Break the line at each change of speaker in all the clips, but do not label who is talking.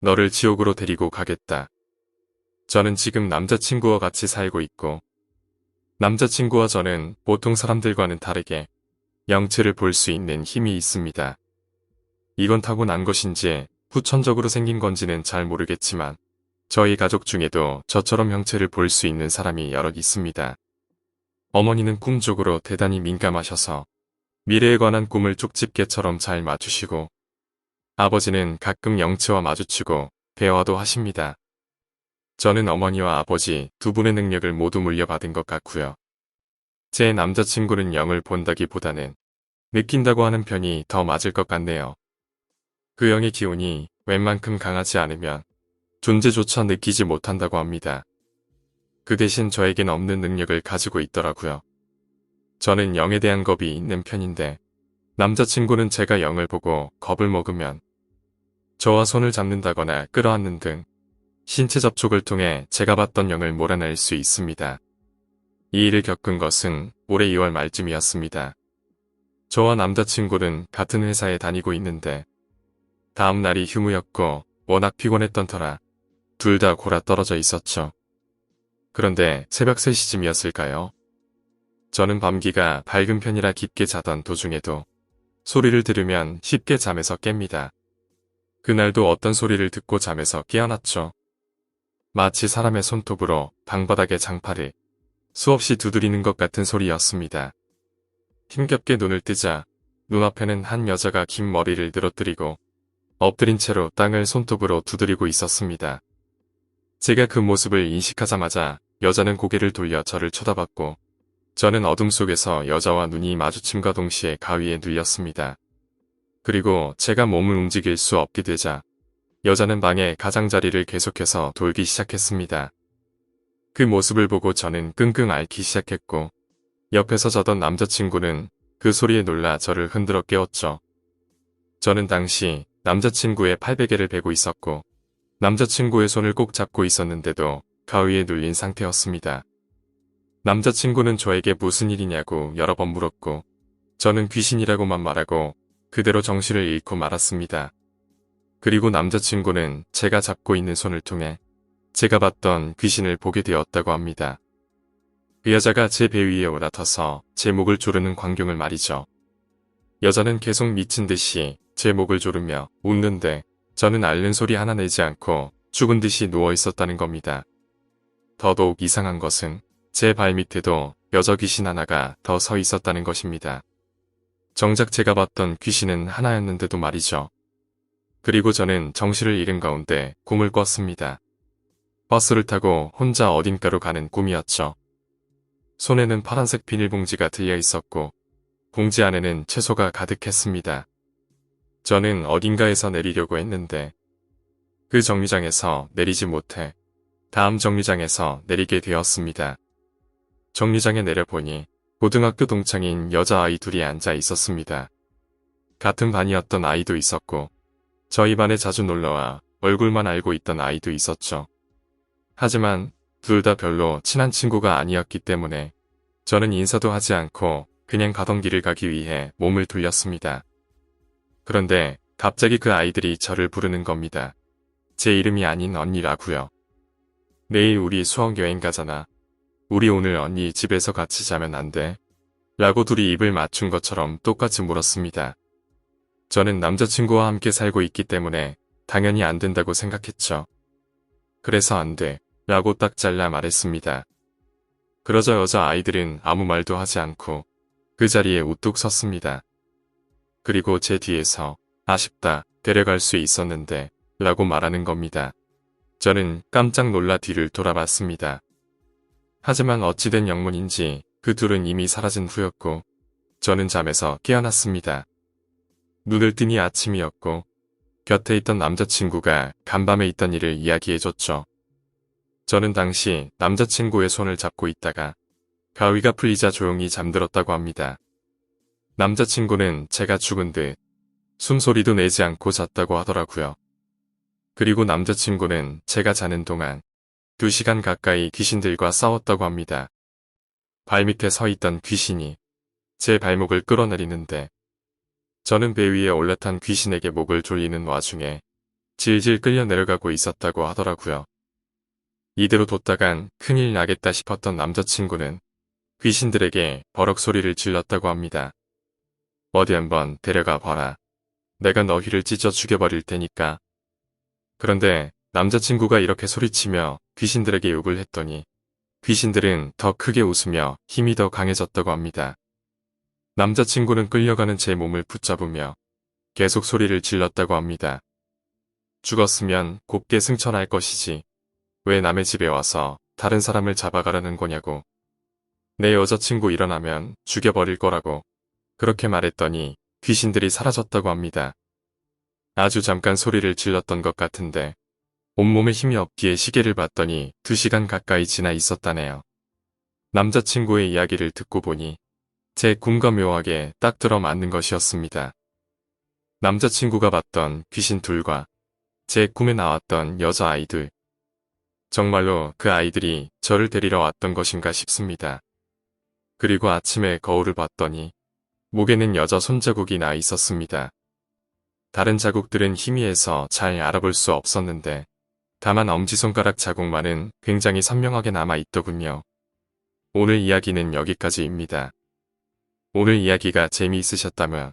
너를 지옥으로 데리고 가겠다. 저는 지금 남자친구와 같이 살고 있고, 남자친구와 저는 보통 사람들과는 다르게 영체를 볼 수 있는 힘이 있습니다. 이건 타고난 것인지 후천적으로 생긴 건지는 잘 모르겠지만, 저희 가족 중에도 저처럼 형체를 볼 수 있는 사람이 여럿 있습니다. 어머니는 꿈 쪽으로 대단히 민감하셔서 미래에 관한 꿈을 쪽집게처럼 잘 맞추시고 아버지는 가끔 영체와 마주치고 대화도 하십니다. 저는 어머니와 아버지 두 분의 능력을 모두 물려받은 것 같고요. 제 남자친구는 영을 본다기보다는 느낀다고 하는 편이 더 맞을 것 같네요. 그 영의 기운이 웬만큼 강하지 않으면 존재조차 느끼지 못한다고 합니다. 그 대신 저에겐 없는 능력을 가지고 있더라고요. 저는 영에 대한 겁이 있는 편인데 남자친구는 제가 영을 보고 겁을 먹으면 저와 손을 잡는다거나 끌어안는 등 신체 접촉을 통해 제가 봤던 영을 몰아낼 수 있습니다. 이 일을 겪은 것은 올해 2월 말쯤이었습니다. 저와 남자친구는 같은 회사에 다니고 있는데 다음 날이 휴무였고 워낙 피곤했던 터라 둘 다 골아 떨어져 있었죠. 그런데 새벽 3시쯤이었을까요? 저는 밤기가 밝은 편이라 깊게 자던 도중에도 소리를 들으면 쉽게 잠에서 깹니다. 그날도 어떤 소리를 듣고 잠에서 깨어났죠. 마치 사람의 손톱으로 방바닥의 장파를 수없이 두드리는 것 같은 소리였습니다. 힘겹게 눈을 뜨자 눈앞에는 한 여자가 긴 머리를 늘어뜨리고 엎드린 채로 땅을 손톱으로 두드리고 있었습니다. 제가 그 모습을 인식하자마자 여자는 고개를 돌려 저를 쳐다봤고 저는 어둠 속에서 여자와 눈이 마주침과 동시에 가위에 눌렸습니다. 그리고 제가 몸을 움직일 수 없게 되자 여자는 방의 가장자리를 계속해서 돌기 시작했습니다. 그 모습을 보고 저는 끙끙 앓기 시작했고 옆에서 자던 남자친구는 그 소리에 놀라 저를 흔들어 깨웠죠. 저는 당시 남자친구의 팔베개를 베고 있었고 남자친구의 손을 꼭 잡고 있었는데도 가위에 눌린 상태였습니다. 남자친구는 저에게 무슨 일이냐고 여러 번 물었고 저는 귀신이라고만 말하고 그대로 정신을 잃고 말았습니다. 그리고 남자친구는 제가 잡고 있는 손을 통해 제가 봤던 귀신을 보게 되었다고 합니다. 그 여자가 제 배 위에 올라타서 제 목을 조르는 광경을 말이죠. 여자는 계속 미친 듯이 제 목을 조르며 웃는데 저는 앓는 소리 하나 내지 않고 죽은 듯이 누워 있었다는 겁니다. 더더욱 이상한 것은 제 발밑에도 여자 귀신 하나가 더 서 있었다는 것입니다. 정작 제가 봤던 귀신은 하나였는데도 말이죠. 그리고 저는 정신을 잃은 가운데 꿈을 꿨습니다. 버스를 타고 혼자 어딘가로 가는 꿈이었죠. 손에는 파란색 비닐봉지가 들려 있었고 봉지 안에는 채소가 가득했습니다. 저는 어딘가에서 내리려고 했는데 그 정류장에서 내리지 못해 다음 정류장에서 내리게 되었습니다. 정류장에 내려보니 고등학교 동창인 여자아이 둘이 앉아 있었습니다. 같은 반이었던 아이도 있었고 저희 반에 자주 놀러와 얼굴만 알고 있던 아이도 있었죠. 하지만 둘 다 별로 친한 친구가 아니었기 때문에 저는 인사도 하지 않고 그냥 가던 길을 가기 위해 몸을 돌렸습니다. 그런데 갑자기 그 아이들이 저를 부르는 겁니다. 제 이름이 아닌 언니라고요. 내일 우리 수학 여행 가잖아. 우리 오늘 언니 집에서 같이 자면 안 돼? 라고 둘이 입을 맞춘 것처럼 똑같이 물었습니다. 저는 남자친구와 함께 살고 있기 때문에 당연히 안 된다고 생각했죠. 그래서 안 돼. 라고 딱 잘라 말했습니다. 그러자 여자 아이들은 아무 말도 하지 않고 그 자리에 우뚝 섰습니다. 그리고 제 뒤에서 아쉽다 데려갈 수 있었는데 라고 말하는 겁니다. 저는 깜짝 놀라 뒤를 돌아봤습니다. 하지만 어찌된 영문인지 그 둘은 이미 사라진 후였고 저는 잠에서 깨어났습니다. 눈을 뜨니 아침이었고 곁에 있던 남자친구가 간밤에 있던 일을 이야기해줬죠. 저는 당시 남자친구의 손을 잡고 있다가 가위가 풀리자 조용히 잠들었다고 합니다. 남자친구는 제가 죽은 듯 숨소리도 내지 않고 잤다고 하더라고요. 그리고 남자친구는 제가 자는 동안 2시간 가까이 귀신들과 싸웠다고 합니다. 발밑에 서 있던 귀신이 제 발목을 끌어내리는데 저는 배 위에 올라탄 귀신에게 목을 졸리는 와중에 질질 끌려 내려가고 있었다고 하더라고요. 이대로 뒀다간 큰일 나겠다 싶었던 남자친구는 귀신들에게 버럭 소리를 질렀다고 합니다. 어디 한번 데려가 봐라. 내가 너희를 찢어 죽여버릴 테니까. 그런데 남자친구가 이렇게 소리치며 귀신들에게 욕을 했더니 귀신들은 더 크게 웃으며 힘이 더 강해졌다고 합니다. 남자친구는 끌려가는 제 몸을 붙잡으며 계속 소리를 질렀다고 합니다. 죽었으면 곱게 승천할 것이지. 왜 남의 집에 와서 다른 사람을 잡아가라는 거냐고. 내 여자친구 일어나면 죽여버릴 거라고. 그렇게 말했더니 귀신들이 사라졌다고 합니다. 아주 잠깐 소리를 질렀던 것 같은데 온몸에 힘이 없기에 시계를 봤더니 2시간 가까이 지나 있었다네요. 남자친구의 이야기를 듣고 보니 제 꿈과 묘하게 딱 들어맞는 것이었습니다. 남자친구가 봤던 귀신 둘과 제 꿈에 나왔던 여자아이들. 정말로 그 아이들이 저를 데리러 왔던 것인가 싶습니다. 그리고 아침에 거울을 봤더니 목에는 여자 손자국이 나 있었습니다. 다른 자국들은 희미해서 잘 알아볼 수 없었는데 다만 엄지손가락 자국만은 굉장히 선명하게 남아 있더군요. 오늘 이야기는 여기까지입니다. 오늘 이야기가 재미있으셨다면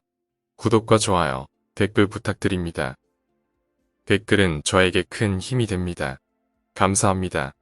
구독과 좋아요, 댓글 부탁드립니다. 댓글은 저에게 큰 힘이 됩니다. 감사합니다.